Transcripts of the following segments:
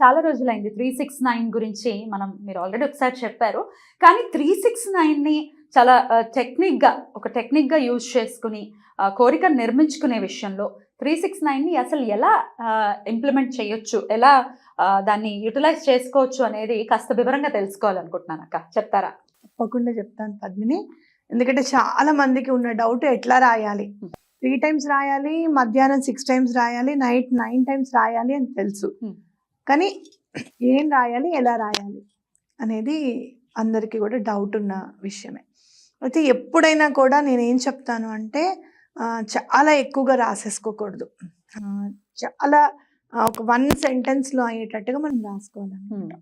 చాలా రోజులైంది. Three six nine గురించి మనం మీరు ఆల్రెడీ ఒకసారి చెప్పారు. కానీ త్రీ సిక్స్ నైన్ని చాలా టెక్నిక్గా ఒక టెక్నిక్గా యూజ్ చేసుకుని ఆ, కోరికను నిర్మించుకునే విషయంలో త్రీ సిక్స్ నైన్ని అసలు ఎలా ఇంప్లిమెంట్ చేయొచ్చు? ఎలా దాన్ని యూటిలైజ్ చేసుకోవచ్చు అనేది కాస్త వివరంగా తెలుసుకోవాలనుకుంటున్నాను అక్క. చెప్తారా? తప్పకుండా చెప్తాను పద్మిని. ఎందుకంటే చాలా మందికి ఉన్న డౌట్ ఎట్లా రాయాలి. త్రీ టైమ్స్ రాయాలి మధ్యాహ్నం సిక్స్ టైమ్స్ రాయాలి నైట్ నైన్ టైమ్స్ రాయాలి అని తెలుసు. కానీ ఏం రాయాలి ఎలా రాయాలి అనేది అందరికీ కూడా డౌట్ ఉన్న విషయమే. అయితే ఎప్పుడైనా కూడా నేను ఏం చెప్తాను అంటే చాలా ఎక్కువగా రాసేసుకోకూడదు. చాలా ఒక వన్ సెంటెన్స్లో అయ్యేటట్టుగా మనం రాసుకోవాలన్నమాట.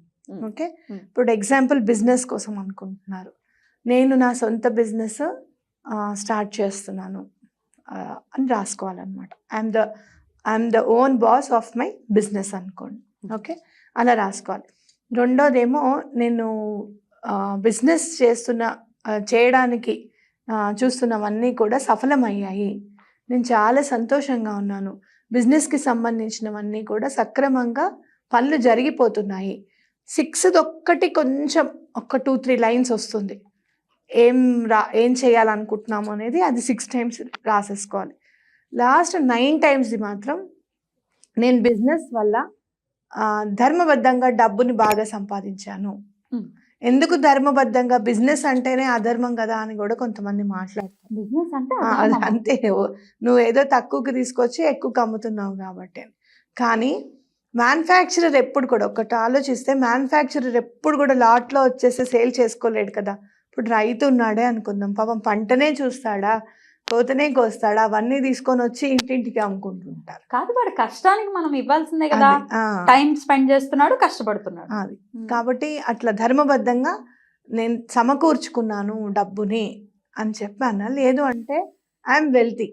ఓకే. ఇప్పుడు ఎగ్జాంపుల్ బిజినెస్ కోసం అనుకుంటున్నారు. నేను నా సొంత బిజినెస్ స్టార్ట్ చేస్తున్నాను అని రాసుకోవాలన్నమాట. I'm the I'm the own boss of my business అనుకోండి. ఓకే? అలా రాసుకోవాలి. రెండోదేమో నేను బిజినెస్ చేస్తున్న చేయడానికి చూస్తున్నవన్నీ కూడా సఫలమయ్యాయి. నేను చాలా సంతోషంగా ఉన్నాను. బిజినెస్కి సంబంధించినవన్నీ కూడా సక్రమంగా పనులు జరిగిపోతున్నాయి. సిక్స్త్ ఒక్కటి కొంచెం ఒక టూ త్రీ లైన్స్ వస్తుంది. ఏం రా ఏం చేయాలనుకుంటున్నాము అనేది అది సిక్స్ టైమ్స్ రాసేసుకోవాలి. లాస్ట్ నైన్ టైమ్స్ది మాత్రం నేను బిజినెస్ వల్ల ధర్మబద్ధంగా డబ్బుని బాగా సంపాదించాను. ఎందుకు ధర్మబద్ధంగా? బిజినెస్ అంటేనే అధర్మం కదా అని కూడా కొంతమంది మాట్లాడతారు. బిజినెస్ అంటే అంతే. నువ్వు ఏదో తక్కువకి తీసుకొచ్చి ఎక్కువకి అమ్ముతున్నావు కాబట్టి. కానీ మ్యానుఫ్యాక్చరర్ ఎప్పుడు కూడా ఒకటి ఆలోచిస్తే మ్యానుఫ్యాక్చరర్ ఎప్పుడు కూడా లాట్లో వచ్చేసి సేల్ చేసుకోలేడు కదా. ఇప్పుడు రైతు ఉన్నాడే అనుకుందాం. పాపం పంటనే చూస్తాడా? కోతనే కోస్తాడా అవన్నీ తీసుకొని వచ్చి ఇంటింటికి అమ్ముకుంటుంటారు. కాదు వాడు కష్టానికి మనం ఇవ్వాల్సిందే కదా. టైం స్పెండ్ చేస్తున్నాడు కష్టపడుతున్నాడు. అది. కాబట్టి అట్లా ధర్మబద్ధంగా నేను సమకూర్చుకున్నాను డబ్బుని అని చెప్పాను? లేదు అంటే I'm wealthy.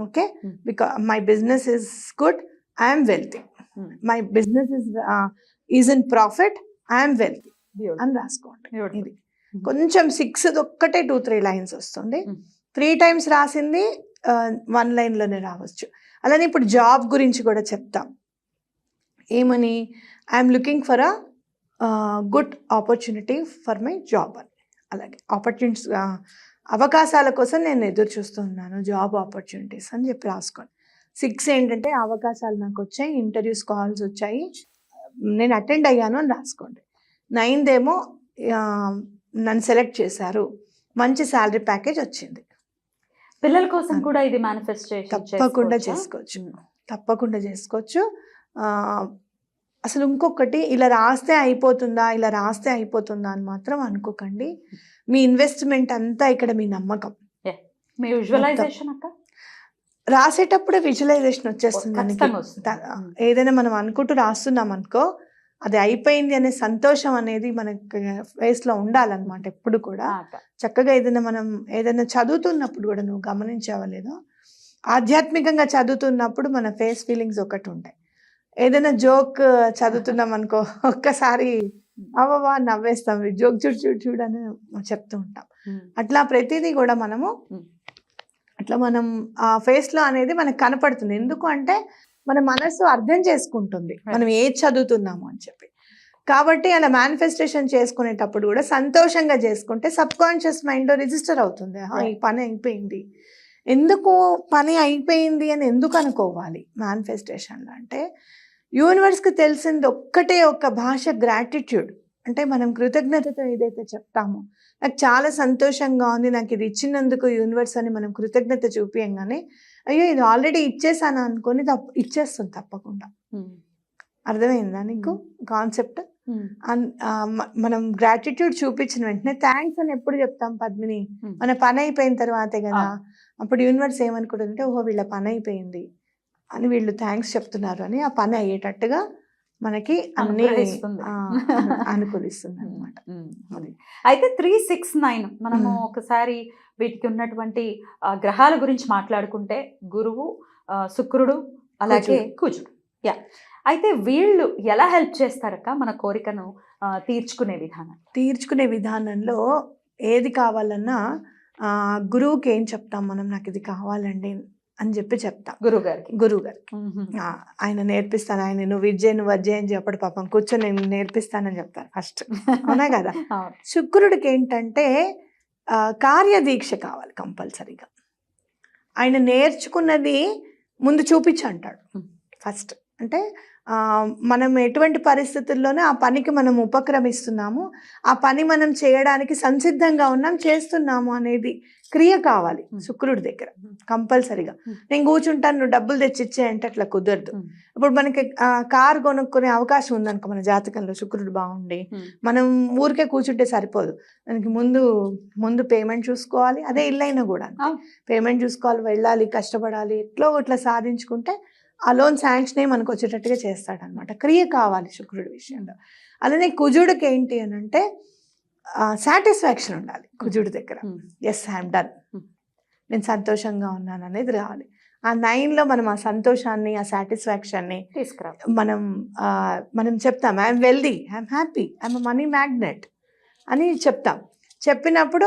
Okay. Because my business is good I'm wealthy. My business is is in profit I'm wealthy. అని రాసుకోండి. ఇది. కొంచెం సిక్స్ ఒక్కటే టూ త్రీ లైన్స్ వస్తుంది. త్రీ టైమ్స్ రాసింది వన్ లైన్లోనే రావచ్చు. అలానే ఇప్పుడు జాబ్ గురించి కూడా చెప్తాం. ఏమని? I'm looking for a good opportunity for my job అని. అలాగే ఆపర్చునిటీస్ అవకాశాల కోసం నేను ఎదురు చూస్తున్నాను జాబ్ ఆపర్చునిటీస్ అని చెప్పి రాసుకోండి సిక్స్ ఏంటంటే అవకాశాలు నాకు వచ్చాయి ఇంటర్వ్యూస్ కాల్స్ వచ్చాయి. నేను అటెండ్ అయ్యాను అని రాసుకోండి. నైన్త్ ఏమో నన్ను సెలెక్ట్ చేశారు. మంచి శాలరీ ప్యాకేజ్ వచ్చింది. పిల్లల కోసం. కూడా ఇది మేనిఫెస్టేషన్ తప్పకుండా చేసుకోవచ్చు? తప్పకుండా చేసుకోవచ్చు. ఆ, అసలు ఇంకొకటి ఇలా రాస్తే అయిపోతుందా ఇలా రాస్తే అయిపోతుందా అని మాత్రం అనుకోకండి. మీ ఇన్వెస్ట్మెంట్ అంతా ఇక్కడ మీ నమ్మకం. మీ విజువలైజేషన్ అక్క? రాసేటప్పుడే విజువలైజేషన్ వచ్చేస్తుంది ఏదైనా మనం అనుకుంటూ రాస్తున్నాం అనుకో అది అయిపోయింది అనే సంతోషం అనేది మనకి face లో ఉండాలన్నమాట ఎప్పుడు కూడా. చక్కగా ఏదైనా మనం ఏదైనా చదువుతున్నప్పుడు కూడా నువ్వు గమనించావా లేదో ఆధ్యాత్మికంగా చదువుతున్నప్పుడు మన ఫేస్ ఫీలింగ్స్ ఒకటి ఉంటాయి ఏదైనా జోక్ చదువుతున్నాం అనుకో ఒక్కసారి అవవా నవ్వేస్తాం జోక్ చూడు చూడు చూడు అని చెప్తూ ఉంటాం. అట్లా ప్రతిదీ కూడా మనము. అట్లా మనం ఆ face లో అనేది మనకు కనపడుతుంది ఎందుకు అంటే మన మనసు అర్థం చేసుకుంటుంది. మనం ఏది చదువుతున్నాము అని చెప్పి. కాబట్టి అలా మేనిఫెస్టేషన్ చేసుకునేటప్పుడు కూడా సంతోషంగా చేసుకుంటే సబ్ కాన్షియస్ మైండ్లో రిజిస్టర్ అవుతుంది. "ఆహా, ఈ పని అయిపోయింది. ఎందుకు పని అయిపోయింది అని ఎందుకు అనుకోవాలి మేనిఫెస్టేషన్లో అంటే యూనివర్స్కి తెలిసింది ఒక్కటే ఒక్క భాష గ్రాటిట్యూడ్ అంటే మనం కృతజ్ఞతతో ఏదైతే చెప్తామో నాకు చాలా సంతోషంగా ఉంది నాకు ఇది ఇచ్చినందుకు యూనివర్స్ అని మనం కృతజ్ఞత చూపించగానే అయ్యో ఇది ఆల్రెడీ ఇచ్చేసాను అనుకొని తప్ప ఇచ్చేస్తుంది తప్పకుండా ఉమ్. అర్థమైందా నీకు కాన్సెప్ట్ ఉమ్. మనం గ్రాటిట్యూడ్ చూపించిన వెంటనే థ్యాంక్స్ అని ఎప్పుడు చెప్తాం పద్మిని Hmm. మన పని అయిపోయిన తర్వాతే కదా. అప్పుడు యూనివర్స్ ఏమనుకుంటుందంటే ఓహో వీళ్ళ పని అయిపోయింది అని వీళ్ళు థ్యాంక్స్ చెప్తున్నారు అని ఆ పని అయ్యేటట్టుగా మనకి అన్ని అనుకూలిస్తుంది అది. అయితే త్రీ సిక్స్ నైన్ మనము. ఒకసారి వీటికి ఉన్నటువంటి గ్రహాల గురించి మాట్లాడుకుంటే గురువు శుక్రుడు అలాగే కుజుడు యా. అయితే వీళ్ళు ఎలా హెల్ప్ చేస్తారక్క మన కోరికను తీర్చుకునే విధానం? తీర్చుకునే విధానంలో ఏది కావాలన్నా గురువుకి ఏం చెప్తాం మనం? నాకు ఇది కావాలండి. అని చెప్పి చెప్తాం. గురువు గారికి గురువు గారికి ఆయన నేర్పిస్తాను ఆయన నువ్వు విద్య నువ్వు వజ్జే అని చెప్పడు పాపం. కూర్చొని నేను నేర్పిస్తానని చెప్తాను ఫస్ట్. అవునా కదా. శుక్రుడికి ఏంటంటే కార్యదీక్ష కావాలి కంపల్సరీగా. ఆయన నేర్చుకున్నది ముందు చూపించు అంటాడు. ఫస్ట్. అంటే మనం ఎటువంటి పరిస్థితుల్లోనే ఆ పనికి మనం ఉపక్రమిస్తున్నాము ఆ పని మనం చేయడానికి సంసిద్ధంగా ఉన్నాం చేస్తున్నాము అనేది క్రియ కావాలి. శుక్రుడి దగ్గర. కంపల్సరీగా. నేను కూర్చుంటాను నువ్వు డబ్బులు తెచ్చిచ్చే అంటే అట్లా కుదరదు. ఇప్పుడు మనకి కార్ కొనుక్కునే అవకాశం ఉందనుకో మన జాతకంలో శుక్రుడు బాగుండి. మనం ఊరికే కూర్చుంటే సరిపోదు దానికి ముందు ముందు పేమెంట్ చూసుకోవాలి అదే ఇల్లైనా కూడా. పేమెంట్ చూసుకోవాలి వెళ్ళాలి కష్టపడాలి ఎట్లో ఇట్లా సాధించుకుంటే ఆ లోన్ శాంక్షన్ అయ్యి మనకు వచ్చేటట్టుగా చేస్తాడనమాట క్రియ కావాలి శుక్రుడి విషయంలో. అలానే కుజుడికి ఏంటి అని అంటే సాటిస్ఫాక్షన్ ఉండాలి కుజుడి దగ్గర. Yes I'm done. నేను సంతోషంగా ఉన్నాను అనేది రావాలి. ఆ నైన్లో మనం ఆ సంతోషాన్ని ఆ సాటిస్ఫాక్షన్ని తీసుకురా మనం మనం చెప్తాం I'm wealthy I'm happy I'm money magnet అని చెప్తాం. చెప్పినప్పుడు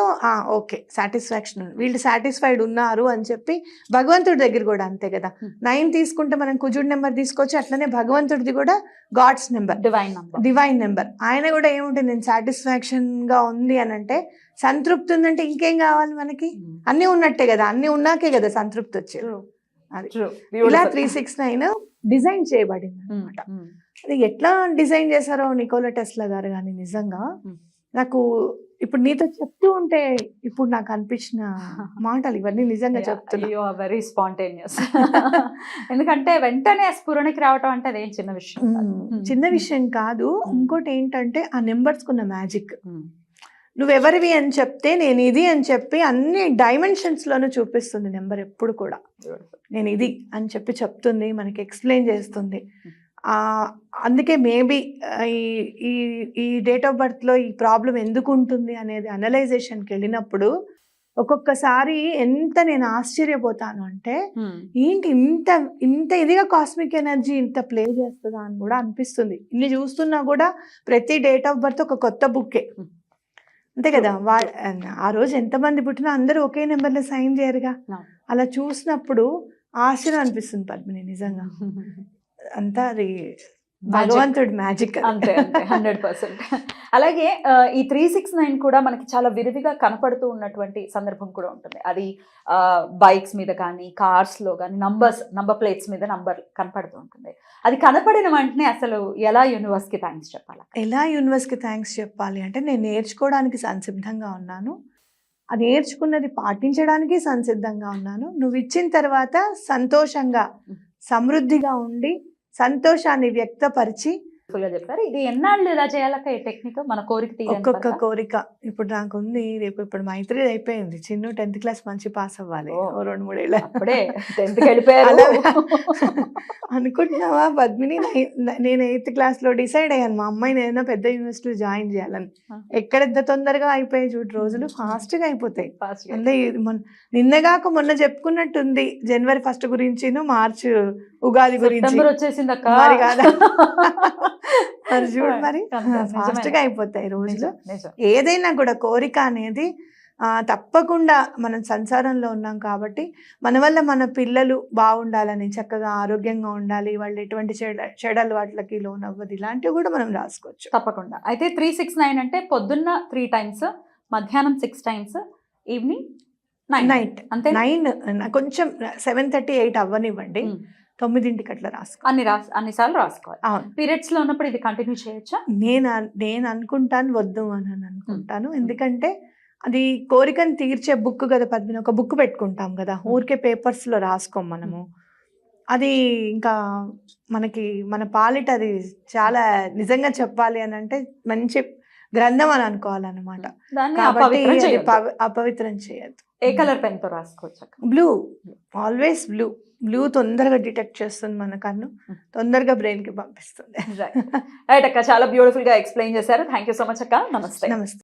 ఓకే సాటిస్ఫాక్షన్ వీళ్ళు సాటిస్ఫైడ్ ఉన్నారు అని చెప్పి భగవంతుడి దగ్గర కూడా అంతే కదా. నైన్ తీసుకుంటే మనం కుజుడి నెంబర్ తీసుకోవచ్చు అట్లనే భగవంతుడిది కూడా God's number. Divine number divine number ఆయన కూడా ఏముంటుంది నేను సాటిస్ఫాక్షన్గా ఉంది అని అంటే సంతృప్తి ఉందంటే ఇంకేం కావాలి మనకి? అన్నీ ఉన్నట్టే కదా. అన్నీ ఉన్నాకే కదా సంతృప్తి వచ్చేది. అది. ఇలా త్రీ సిక్స్ నైన్ డిజైన్ చేయబడింది అనమాట అది ఎట్లా డిజైన్ చేశారో నికోలా టెస్లా గారు కానీ నిజంగా. నాకు ఇప్పుడు నీతో చెప్తూ ఉంటే ఇప్పుడు నాకు అనిపించిన మాటలు ఇవన్నీ నిజంగా చెప్తున్నా. యు ఆర్ వెరీ స్పాంటేనియస్ ఎందుకంటే వెంటనే స్ఫురణకి రావటం అంటే అదేం చిన్న విషయం. చిన్న విషయం కాదు. ఇంకోటి ఏంటంటే ఆ నెంబర్స్ కున్న మ్యాజిక్. నువ్వెవరివి అని చెప్తే నేను ఇది అని చెప్పి అన్ని డైమెన్షన్స్ లోనూ చూపిస్తుంది నెంబర్ ఎప్పుడు కూడా. నేను ఇది అని చెప్పి చెప్తుంది మనకి ఎక్స్ప్లెయిన్ చేస్తుంది. అందుకే మేబీ ఈ ఈ ఈ డేట్ ఆఫ్ బర్త్లో ఈ ప్రాబ్లం ఎందుకు ఉంటుంది అనేది అనలైజేషన్కి వెళ్ళినప్పుడు ఒక్కొక్కసారి ఎంత నేను ఆశ్చర్యపోతాను అంటే. ఏంటి ఇంత ఇంత ఇదిగా కాస్మిక్ ఎనర్జీ ఇంత ప్లే చేస్తుందా అని కూడా అనిపిస్తుంది ఇన్ని చూస్తున్నా కూడా ప్రతి డేట్ ఆఫ్ బర్త్ ఒక కొత్త బుక్కే. అంతే కదా వా ఆ రోజు ఎంతమంది పుట్టినా అందరూ ఒకే నెంబర్లో సైన్ చేయరుగా. అలా చూసినప్పుడు ఆశ్చర్యం అనిపిస్తుంది పద్మిని నిజంగా అంతా అది భగవంతుడి మ్యాజిక్ అంతే అంతే హండ్రెడ్ పర్సెంట్. అలాగే ఈ త్రీ సిక్స్ నైన్ కూడా మనకి చాలా విరివిగా కనపడుతూ ఉన్నటువంటి సందర్భం కూడా ఉంటుంది. అది బైక్స్ మీద కానీ కార్స్లో కానీ నంబర్స్ నంబర్ ప్లేట్స్ మీద నంబర్ కనపడుతూ ఉంటుంది. అది కనపడిన వెంటనే అసలు ఎలా యూనివర్స్కి థ్యాంక్స్ చెప్పాలి? ఎలా యూనివర్స్కి థ్యాంక్స్ చెప్పాలి అంటే నేను నేర్చుకోవడానికి సంసిద్ధంగా ఉన్నాను. ఆ నేర్చుకున్నది పాటించడానికి సంసిద్ధంగా ఉన్నాను. నువ్వు ఇచ్చిన తర్వాత సంతోషంగా సమృద్ధిగా ఉండి సంతోషాన్ని వ్యక్తపరిచి గా చెప్పారు. ఇది ఎన్నాళ్ళు ఇలా చేయాలక్క ఈ టెక్నిక్ మన కోరిక ఒక్కొక్క? కోరిక. ఇప్పుడు నాకు ఉంది రేపు ఇప్పుడు మైత్రి అయిపోయింది. చిన్న టెన్త్ క్లాస్ మంచి పాస్ అవ్వాలి. రెండు మూడేళ్ళ. అప్పుడే టెన్త్ వెళ్ళిపోయారు. అనుకుంటున్నావా? పద్మిని నేను ఎయిత్ క్లాస్లో డిసైడ్ అయ్యాను. మా అమ్మాయిని ఏదైనా పెద్ద యూనివర్సిటీలో జాయిన్ చేయాలని. ఆ. ఎక్కడ ఎంత తొందరగా అయిపోయాయి చూడు రోజులు? ఫాస్ట్గా అయిపోతాయి. అంటే నిన్నగాక మొన్న చెప్పుకున్నట్టుంది. జనవరి ఫస్ట్ గురించి మార్చ్ ఉగాది గురించి. వచ్చేసింది అక్క మరి కాదా? మరి చూడు మరి. అంతే, ఫాస్ట్ నిజమే. గా అయిపోతాయి రోజులు. ఏదైనా కూడా కోరిక అనేది తప్పకుండా మనం సంసారంలో ఉన్నాం కాబట్టి మన వల్ల మన పిల్లలు బాగుండాలని చక్కగా ఆరోగ్యంగా ఉండాలి వాళ్ళు ఎటువంటి చెడ చెడు అలవాట్లకి లోన్ అవ్వదు ఇలాంటివి కూడా మనం రాసుకోవచ్చు. తప్పకుండా. అయితే త్రీ సిక్స్ నైన్ అంటే పొద్దున్న త్రీ టైమ్స్ మధ్యాహ్నం సిక్స్ టైమ్స్ ఈవినింగ్ నైట్. అంతే నైన్ కొంచెం సెవెన్ థర్టీ ఎయిట్ అవ్వనివ్వండి. తొమ్మిదింటికి అట్లా రాసుకో అన్ని రాస్ అన్ని సార్లు రాసుకోవాలి. పీరియడ్స్లో ఉన్నప్పుడు ఇది కంటిన్యూ చేయొచ్చా? నేను నేను అనుకుంటాను వద్దు అని అని అనుకుంటాను. ఎందుకంటే అది కోరికను తీర్చే బుక్ కదా పద్మిని. ఒక బుక్ పెట్టుకుంటాం కదా. ఊరికే పేపర్స్లో రాసుకోం మనము. అది ఇంకా మనకి మన పాలిట అది చాలా నిజంగా చెప్పాలి అని అంటే మంచి గ్రంథం అని అనుకోవాలన్నమాట. కాబట్టి అపవిత్రం చేయొద్దు. ఏ కలర్ పెన్తో రాసుకోవచ్చు బ్లూ. ఆల్వేస్ బ్లూ బ్లూ తొందరగా డిటెక్ట్ చేస్తుంది మన కన్ను. Hmm. తొందరగా బ్రెయిన్కి పంపిస్తుంది. రైట్ అక్క. చాలా బ్యూటిఫుల్గా ఎక్స్ప్లెయిన్ చేశారు. థ్యాంక్ యూ సో మచ్ అక్క. నమస్తే నమస్తే